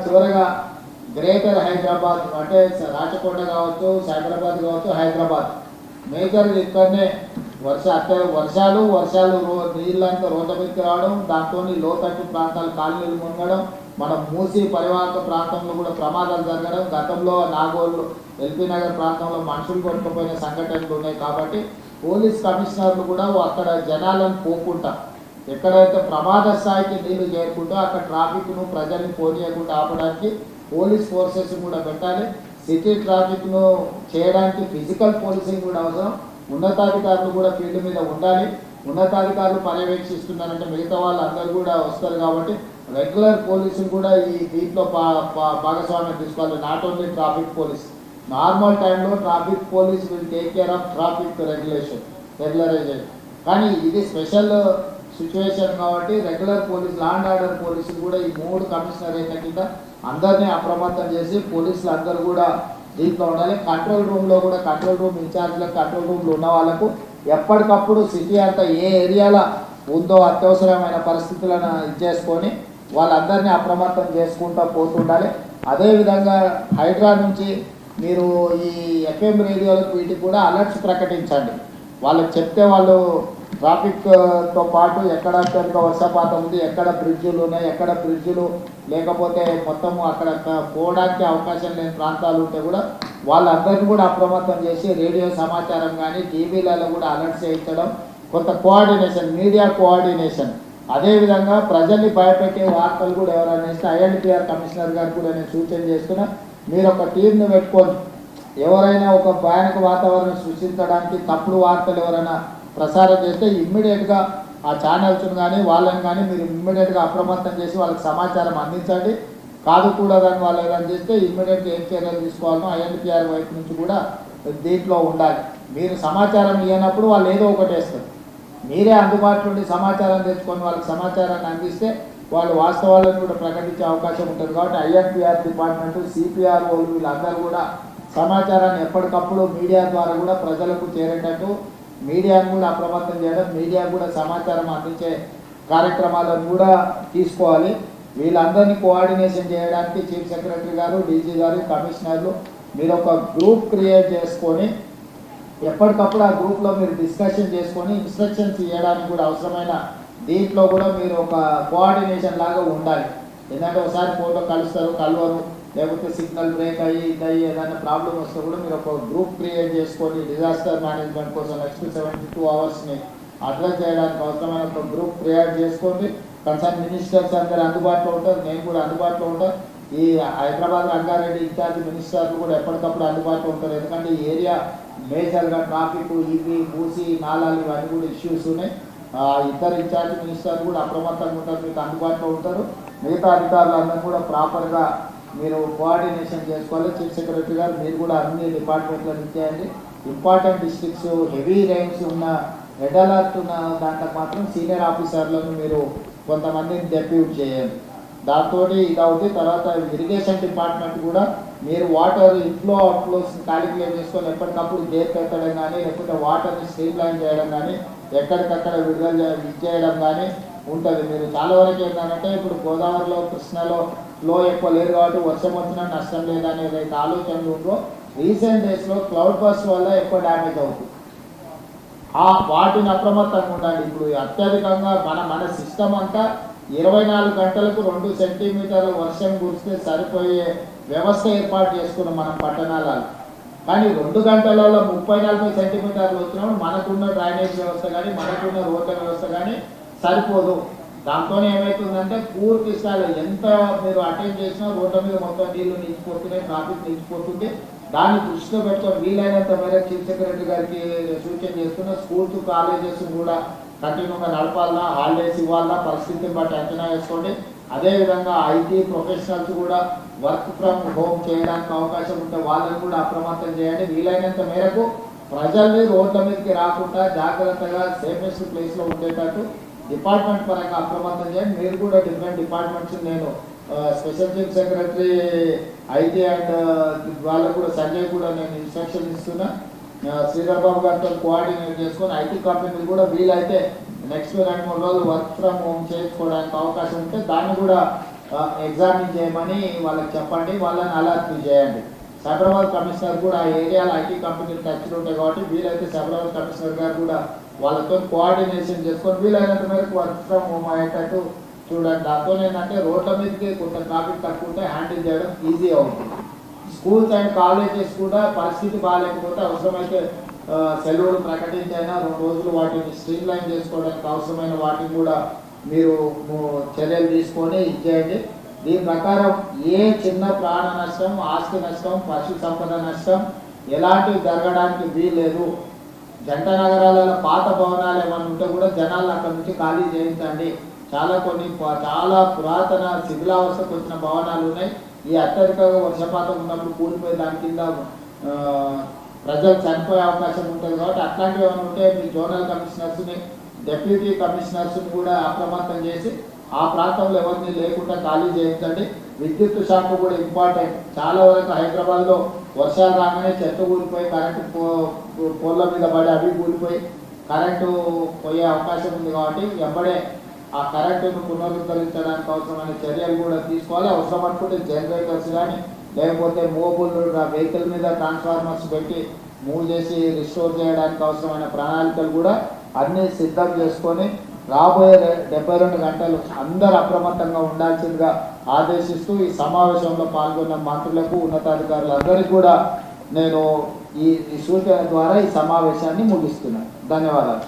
చివరగా గ్రేటర్ హైదరాబాద్ అంటే రాచకొండ కావచ్చు సైబరాబాద్ కావచ్చు హైదరాబాద్. మేజర్ ఇక్కడనే వర్ష అత్య వర్షాలు వర్షాలు రో నీళ్ళంతా రోడ్ల మీదకి రావడం దాంతో లోతట్టు ప్రాంతాలు కాలనీలు మునగడం మన మూసి పరివాహక ప్రాంతంలో కూడా ప్రమాదాలు జరగడం గతంలో నాగోళ్ళు ఎల్పీ నగర్ ప్రాంతంలో మనుషులు కొట్టుకుపోయిన సంఘటనలు ఉన్నాయి కాబట్టి పోలీస్ కమిషనర్లు కూడా అక్కడ జనాలను పోకుండా ఎక్కడైతే ప్రమాద స్థాయికి నీళ్ళు చేరుకుంటూ అక్కడ ట్రాఫిక్ను ప్రజల్ని పోనీయకుండా ఆపడానికి పోలీస్ ఫోర్సెస్ కూడా పెట్టాలి. సిటీ ట్రాఫిక్ను చేయడానికి ఫిజికల్ పోలీసింగ్ కూడా అవసరం. ఉన్నతాధికారులు కూడా ఫీల్డ్ మీద ఉండాలి. ఉన్నతాధికారులు పర్యవేక్షిస్తున్నారంటే మిగతా వాళ్ళందరూ కూడా వస్తారు కాబట్టి రెగ్యులర్ పోలీసులు కూడా ఈ దీంట్లో పా- పా- భాగస్వామ్యం తీసుకోవాలి. Not only traffic police. Normal టైంలో traffic police will take care of traffic regulation regularization. కానీ ఇది స్పెషల్ సిచ్యువేషన్ కాబట్టి regular police law and order పోలీసులు కూడా ఈ మూడు కమిషనరేట్ల కింద అందరినీ అప్రమత్తం చేసి పోలీసులు అందరూ కూడా దీంట్లో ఉండాలి. కంట్రోల్ రూమ్లో కూడా కంట్రోల్ రూమ్ ఇన్ఛార్జ్లకు కంట్రోల్ రూమ్లో ఉన్న వాళ్ళకు ఎప్పటికప్పుడు సిటీ అంతా ఏ ఏరియాలో ఉందో అత్యవసరమైన పరిస్థితులను ఇది చేసుకొని వాళ్ళందరినీ అప్రమత్తం చేసుకుంటూ పోతుండాలి. అదేవిధంగా హైడ్రా నుంచి మీరు ఈ ఎఫ్ఎం రేడియోలకు వీటికి కూడా అలర్ట్స్ ప్రకటించండి. వాళ్ళకి చెప్తే వాళ్ళు ట్రాఫిక్తో పాటు ఎక్కడ పెద్ద వర్షపాతం ఉంది ఎక్కడ బ్రిడ్జులు ఉన్నాయి ఎక్కడ బ్రిడ్జులు లేకపోతే మొత్తం అక్కడ పోవడానికి అవకాశం లేని ప్రాంతాలు ఉంటే కూడా వాళ్ళందరినీ కూడా అప్రమత్తం చేసి రేడియో సమాచారం కానీ టీవీలలో కూడా అలర్ట్ చేయించడం కొంత కోఆర్డినేషన్ మీడియా కోఆర్డినేషన్ అదేవిధంగా ప్రజల్ని భయపెట్టే వార్తలు కూడా ఎవరైనా ఇస్తే ఐఎన్టీఆర్ కమిషనర్ గారు కూడా నేను సూచన చేస్తున్నా మీరు ఒక టీంను పెట్టుకొని ఎవరైనా ఒక భయానక వాతావరణం సృష్టించడానికి తప్పుడు వార్తలు ఎవరైనా ప్రసారం చేస్తే ఇమ్మీడియట్గా ఆ ఛానల్స్ను కానీ వాళ్ళని కానీ మీరు ఇమ్మీడియట్గా అప్రమత్తం చేసి వాళ్ళకి సమాచారం అందించండి. కాదు కూడదని వాళ్ళు ఏదైనా చేస్తే ఇమ్మీడియట్గా ఏం చర్యలు తీసుకోవాలనో ఐఎన్పిఆర్ వైపు నుంచి కూడా దీంట్లో ఉండాలి. మీరు సమాచారం ఇవ్వనప్పుడు వాళ్ళు ఏదో ఒకటి వేస్తారు. మీరే అందుబాటులో ఉండి సమాచారం తెచ్చుకొని వాళ్ళకి సమాచారాన్ని అందిస్తే వాళ్ళు వాస్తవాలను కూడా ప్రకటించే అవకాశం ఉంటుంది కాబట్టి ఐఎన్పిఆర్ డిపార్ట్మెంట్ సిపిఆర్ వాళ్ళు వీళ్ళందరూ కూడా సమాచారాన్ని ఎప్పటికప్పుడు మీడియా ద్వారా కూడా ప్రజలకు చేరేటట్టు మీడియాను కూడా అప్రమత్తం చేయడం మీడియా కూడా సమాచారం అందించే కార్యక్రమాలను కూడా తీసుకోవాలి. వీళ్ళందరినీ కోఆర్డినేషన్ చేయడానికి చీఫ్ సెక్రటరీ గారు డీజీ గారు కమిషనర్లు మీరు ఒక గ్రూప్ క్రియేట్ చేసుకొని ఎప్పటికప్పుడు ఆ గ్రూప్లో మీరు డిస్కషన్ చేసుకొని ఇన్స్ట్రక్షన్స్ ఇవ్వడానికి కూడా అవసరమైన దీంట్లో కూడా మీరు ఒక కోఆర్డినేషన్ లాగా ఉండాలి. ఎందుకంటే ఒకసారి ఫోటో కలుస్తారు కలవరు. లేకపోతే సిగ్నల్ బ్రేక్ అయ్యి ఇదయ్యి ఏదైనా ప్రాబ్లం వస్తే కూడా మీరు ఒక గ్రూప్ క్రియేట్ చేసుకొని డిజాస్టర్ మేనేజ్మెంట్ కోసం నెక్స్ట్ సెవెంటీ టూ అవర్స్ని అడ్రస్ చేయడానికి అవసరమైన ఒక గ్రూప్ క్రియేట్ చేసుకోండి. కన్సర్న్ మినిస్టర్స్ అందరు అందుబాటులో ఉంటారు. నేను కూడా అందుబాటులో ఉంటాను ఈ హైదరాబాద్ రంగారెడ్డి ఇన్ఛార్జ్ మినిస్టర్లు కూడా ఎప్పటికప్పుడు అందుబాటులో ఉంటారు. ఎందుకంటే ఈ ఏరియా మేజర్గా ట్రాఫిక్ ఇవి మూసి నాలాలు ఇవన్నీ కూడా ఇష్యూస్ ఉన్నాయి. ఇద్దరు ఇన్ఛార్జ్ మినిస్టర్లు కూడా అప్రమత్తంగా ఉంటారు. మీకు అందుబాటులో ఉంటారు. మిగతా అధికారులు అందరూ కూడా ప్రాపర్గా మీరు కోఆర్డినేషన్ చేసుకోవాలి. చీఫ్ సెక్రటరీ గారు మీరు కూడా అన్ని డిపార్ట్మెంట్లో ఇచ్చేయండి. ఇంపార్టెంట్ డిస్ట్రిక్ట్స్ హెవీ రైన్స్ ఉన్న రెడ్ అలర్ట్ ఉన్న దాంట్లో మాత్రం సీనియర్ ఆఫీసర్లను మీరు కొంతమందిని డెప్యూట్ చేయండి. దాంతో ఇది అవుతుంది తర్వాత ఇరిగేషన్ డిపార్ట్మెంట్ కూడా మీరు వాటర్ ఇన్ఫ్లో అవుట్ఫ్లోస్ క్యాలిక్యులేట్ చేసుకొని ఎప్పటికప్పుడు గేర్ పెట్టడం కానీ లేకపోతే వాటర్ని స్ట్రీమ్ లైన్ చేయడం కానీ ఎక్కడికక్కడ విడుదల చేయడం కానీ ఉంటుంది. మీరు చాలా వరకు ఏంటంటే ఇప్పుడు గోదావరిలో కృష్ణలో ఫ్లో ఎక్కువ లేదు కాబట్టి వర్షం వచ్చినా నష్టం లేదనే అయితే ఆలోచనలు ఉందో రీసెంట్ డేస్లో క్లౌడ్ బస్ వల్ల ఎక్కువ డ్యామేజ్ అవుతుంది. ఆ వాటిని అప్రమత్తంగా ఉండాలి ఇప్పుడు అత్యధికంగా మన మన సిస్టమ్ అంతా ఇరవై నాలుగు గంటలకు రెండు సెంటీమీటర్ల వర్షం కురిస్తే సరిపోయే వ్యవస్థ ఏర్పాటు చేసుకున్నాం మనం పట్టణాలలో. కానీ రెండు గంటలలో ముప్పై నలభై సెంటీమీటర్లు వచ్చినప్పుడు మనకున్న డ్రైనేజ్ వ్యవస్థ కానీ మనకున్న రోడ్ల వ్యవస్థ కానీ సరిపోదు. దాంతో ఏమవుతుందంటే పూర్తి స్థాయిలో ఎంత మీరు అటెండ్ చేసినా రోడ్ల మీద మొత్తం నీళ్ళు నిలిచిపోతున్నాయి ట్రాఫిక్ నిలిచిపోతుంది దాన్ని దృష్టిలో పెట్టుకొని వీలైనంత మేరకు చీఫ్ సెక్రటరీ గారికి సూచన చేస్తున్న స్కూల్స్ కాలేజెస్ కూడా కంటిన్యూగా నడపాలన్నా హాలిడేస్ ఇవ్వాలన్నా పరిస్థితిని బట్టి అంచనా వేసుకోండి. అదేవిధంగా ఐటీ ప్రొఫెషనల్స్ కూడా వర్క్ ఫ్రమ్ హోమ్ చేయడానికి అవకాశం ఉంటే వాళ్ళని కూడా అప్రమత్తం చేయండి. వీలైనంత మేరకు ప్రజల్ని రోడ్ల మీదకి రాకుండా జాగ్రత్తగా సేఫెస్ట్ ప్లేస్లో ఉండేటట్టు డిపార్ట్మెంట్ పరంగా అప్రమత్తం చేయండి. మీరు కూడా డిఫరెంట్ డిపార్ట్మెంట్స్ నేను special chief secretary IT and వాళ్ళకు కూడా సంజయ్ కూడా నేను ఇన్స్ట్రక్షన్ ఇస్తున్నా. శ్రీధర్బాబు గారితో కోఆర్డినేట్ చేసుకొని ఐటీ కంపెనీలు కూడా వీలైతే నెక్స్ట్ రెండు మూడు రోజులు వర్క్ ఫ్రమ్ హోమ్ చేసుకోవడానికి అవకాశం ఉంటే దాన్ని కూడా ఎగ్జామిన్ చేయమని వాళ్ళకి చెప్పండి. వాళ్ళని అలర్ట్ చేయండి. సైబరాబాద్ కమిషనర్ కూడా ఆ ఏరియాలో ఐటీ కంపెనీలు టచ్లు ఉంటాయి కాబట్టి వీలైతే సైబరాబాద్ కమిషనర్ గారు కూడా వాళ్ళతో కోఆర్డినేషన్ చేసుకొని వీలైనంత మేరకు వర్క్ ఫ్రమ్ హోమ్ అయ్యేటట్టు చూడండి. దాంతో ఏంటంటే రోడ్ల మీదకి కొంత ట్రాఫిక్ తక్కువ ఉంటే హ్యాండిల్ చేయడం ఈజీ అవుతుంది. స్కూల్స్ అండ్ కాలేజెస్ కూడా పరిస్థితి బాగాలేకపోతే అవసరమైతే సెలవులు ప్రకటించైనా రెండు రోజులు వాటిని స్ట్రీమ్ లైన్ చేసుకోవడానికి అవసరమైన వాటిని కూడా మీరు చర్యలు తీసుకొని ఇచ్చేయండి దీని ప్రకారం ఏ చిన్న ప్రాణ నష్టం ఆస్తి నష్టం పశు సంపద నష్టం ఎలాంటివి జరగడానికి వీలేదు జంట నగరాలలో పాత భవనాలు ఏమైనా ఉంటే కూడా జనాలు అక్కడ నుంచి ఖాళీ చేయించండి. చాలా కొన్ని చాలా పురాతన శిథిలావస్థకు వచ్చిన భవనాలు ఉన్నాయి. ఈ అత్యధిక వర్షపాతం ఉన్నప్పుడు కూలిపోయి దాని కింద ప్రజలు చనిపోయే అవకాశం ఉంటుంది కాబట్టి అట్లాంటివి ఏమైనా ఉంటే మీ జోనల్ కమిషనర్స్ని డెప్యూటీ కమిషనర్స్ని కూడా అప్రమత్తం చేసి ఆ ప్రాంతంలో ఎవరిని లేకుండా ఖాళీ చేయించండి. విద్యుత్ శాఖ కూడా ఇంపార్టెంట్. చాలా వరకు హైదరాబాద్లో వర్షాలు రాగానే చెత్త కూలిపోయి కరెంటు పోల్ల మీద పడి అవి కూలిపోయి కరెంటు పోయే అవకాశం ఉంది కాబట్టి ఎంబడే ఆ కరెంటును పునరుద్ధరించడానికి అవసరమైన చర్యలు కూడా తీసుకోవాలి. అవసరం అనుకుంటే జనరేటర్స్ కానీ లేకపోతే మోబుల్ వెహికల్ మీద ట్రాన్స్ఫార్మర్స్ పెట్టి మూవ్ చేసి రిస్టోర్ చేయడానికి అవసరమైన ప్రణాళికలు కూడా అన్నీ సిద్ధం చేసుకొని రాబోయే డెబ్బై రెండు గంటలు అందరు అప్రమత్తంగా ఉండాల్సిందిగా ఆదేశిస్తూ ఈ సమావేశంలో పాల్గొన్న మంత్రులకు ఉన్నతాధికారులందరికీ కూడా నేను ఈ ఈ సూచన ద్వారా ఈ సమావేశాన్ని ముగిస్తున్నాను. ధన్యవాదాలు.